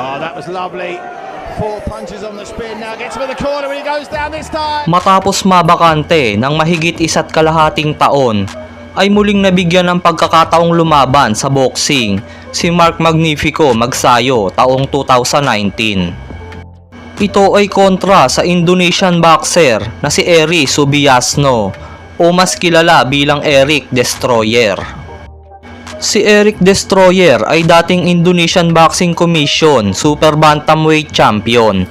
Oh, that was lovely. Four punches on the spin. Now gets him in the corner and he goes down this time. Matapos mabakante ng mahigit isa't kalahating taon, ay muling nabigyan ng pagkakataong lumaban sa boxing si Mark Magnifico Magsayo taong 2019. Ito ay kontra sa Indonesian boxer na si Eri Subiasno o mas kilala bilang Eric Destroyer. Si Eric Destroyer ay dating Indonesian Boxing Commission Super Bantamweight Champion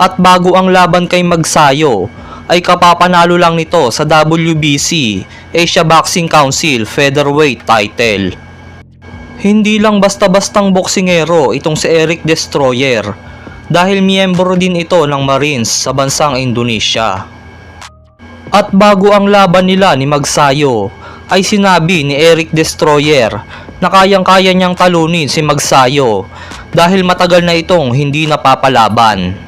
at bago ang laban kay Magsayo ay kapapanalo lang nito sa WBC Asia Boxing Council Featherweight title. Hindi lang basta-bastang boksingero itong si Eric Destroyer dahil miyembro din ito ng Marines sa bansang Indonesia. At bago ang laban nila ni Magsayo, ay sinabi ni Eric Destroyer na kayang-kaya niyang talunin si Magsayo dahil matagal na itong hindi napapalaban.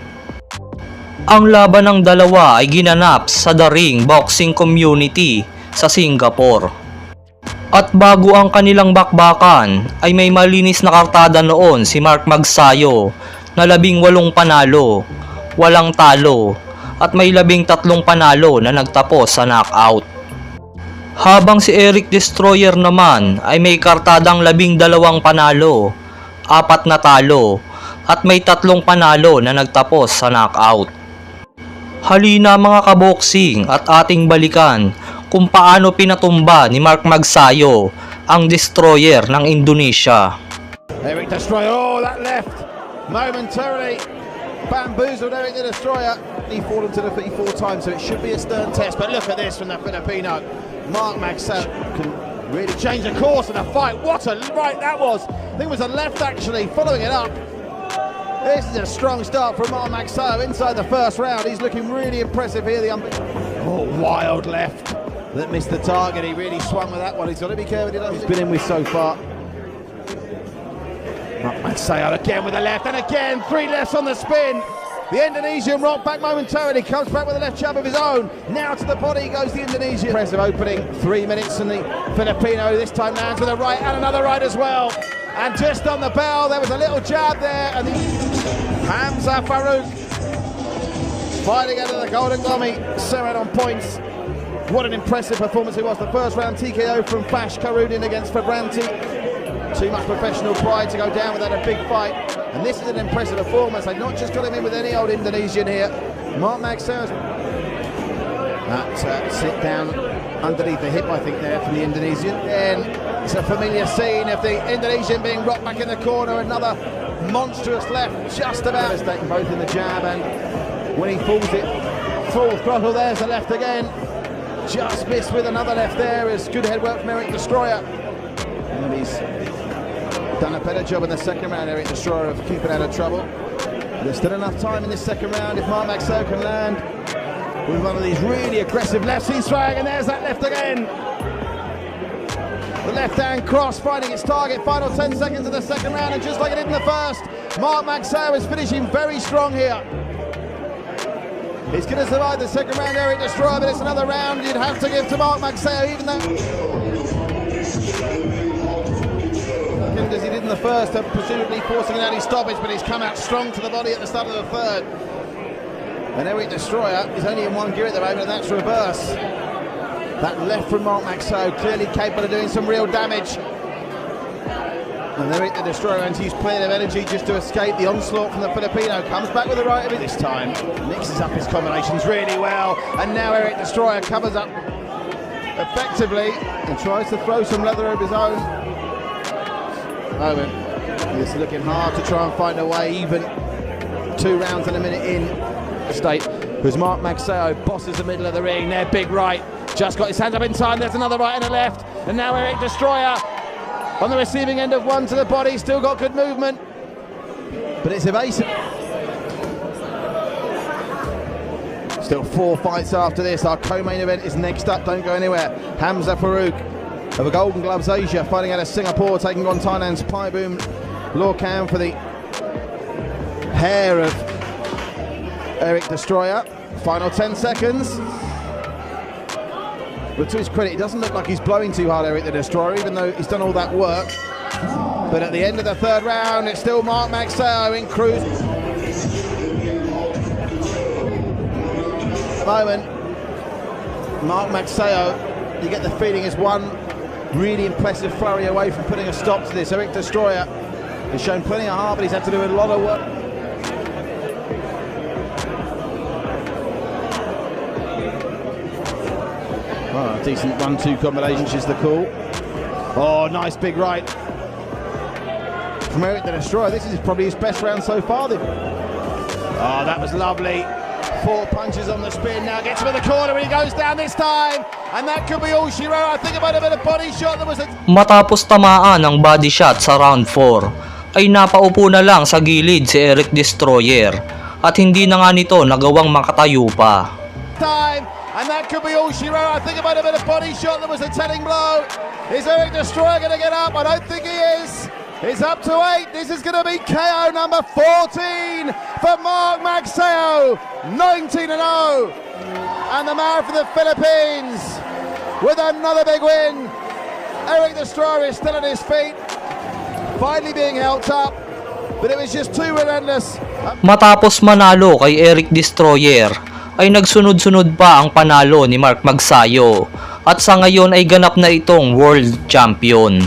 Ang laban ng dalawa ay ginanap sa The Ring Boxing Community sa Singapore. At bago ang kanilang bakbakan ay may malinis na kartada noon si Mark Magsayo na labing walong panalo, walang talo at may labing tatlong panalo na nagtapos sa knockout. Habang si Eric Destroyer naman ay may kartadang labing dalawang panalo, apat na talo, at may tatlong panalo na nagtapos sa knockout. Halina mga kaboksing at ating balikan kung paano pinatumba ni Mark Magsayo ang Destroyer ng Indonesia. Eric Destroyer. Oh, that left. Momentarily bamboozled Eric the Destroyer. He fallen to the feet four times, so it should be a stern test. But look at this from the Filipino. Mark Maxell can really change the course of the fight. What a right that was. I think it was a left actually, following it up. This is a strong start from Mark Maxell inside the first round. He's looking really impressive here. The oh, wild left that missed the target. He really swung with that one. He's got to be careful. He. He's been in with so far. Manseo again with the left, and again three lefts on the spin. The Indonesian rocked back momentarily, comes back with a left jab of his own. Now to the body goes the Indonesian. Impressive opening, three minutes, and the Filipino this time lands with a right and another right as well. And just on the bell, there was a little jab there, and the Hamza Farouk fighting out of the Golden Gummy, Serrat on points. What an impressive performance it was. The first round TKO from Fash Karudin against Fabranti. Too much professional pride to go down without a big fight. And this is an impressive performance. They've not just got him in with any old Indonesian here. Mark Maxell. That uh, sit down underneath the hip, I think, there from the Indonesian. And it's a familiar scene of the Indonesian being rocked back in the corner. Another monstrous left, just about. Devastating both in the jab and when he falls it full throttle, there's the left again. Just missed with another left there. Is good head work from Eric Destroyer. And he's done a better job in the second round, Eric Destroyer, of keeping out of trouble. There's still enough time in this second round if Mark Maxell can land with one of these really aggressive lefts he's throwing, and there's that left again. The left hand cross finding its target, final 10 seconds of the second round, and just like it did in the first, Mark Maxell is finishing very strong here. He's going to survive the second round, Eric Destroyer, but it's another round you'd have to give to Mark Maxell, even though as he did in the first, presumably forcing an early stoppage, but he's come out strong to the body at the start of the third. And Eric Destroyer is only in one gear at the moment, and that's reverse. That left from Mark Maxo, clearly capable of doing some real damage. And Eric the Destroyer, and he's plenty of energy just to escape the onslaught from the Filipino. Comes back with the right of it this time. Mixes up his combinations really well. And now Eric Destroyer covers up effectively and tries to throw some leather of his own. Owen is looking hard to try and find a way even two rounds and a minute in the state. Who's Mark Maxeo bosses the middle of the ring. There, big right. Just got his hands up in time. There's another right and a left. And now Eric Destroyer on the receiving end of one to the body. Still got good movement. But it's evasive. Still four fights after this. Our co-main event is next up. Don't go anywhere. Hamza Farouk of the Golden Gloves Asia fighting out of Singapore, taking on Thailand's Pai Boom Lorcan for the hair of Eric Destroyer. Final 10 seconds. But to his credit, it doesn't look like he's blowing too hard, Eric the Destroyer, even though he's done all that work. But at the end of the third round, it's still Mark Maxeo in cruise. Moment, Mark Maxeo, you get the feeling is one really impressive flurry away from putting a stop to this. Eric Destroyer has shown plenty of heart, but he's had to do a lot of work. Oh, a decent one-two combination is the call. Oh, nice big right from Eric the Destroyer. This is probably his best round so far. Oh, that was lovely. Four punches on the spin. Now gets him in the corner and he goes down this time. And that wrote. I think about a bit of body shot. There was a Matapos tamaan ang body shot sa round 4, ay napaupo na lang sa gilid si Eric Destroyer at hindi na nga nito nagawang makatayo pa. time. And that could be all she wrote. I think about a bit of body shot. There was a telling blow. Is Eric Destroyer going to get up? I don't think he is. He's up to eight. This is going to be KO number 14 for Mark Maxeo. 19 and 0. And the man from the Philippines with another big win. Eric Destroyer is still on his feet. Finally being helped up. But it was just too relentless. Matapos manalo kay Eric Destroyer, ay nagsunod-sunod pa ang panalo ni Mark Magsayo at sa ngayon ay ganap na itong world champion.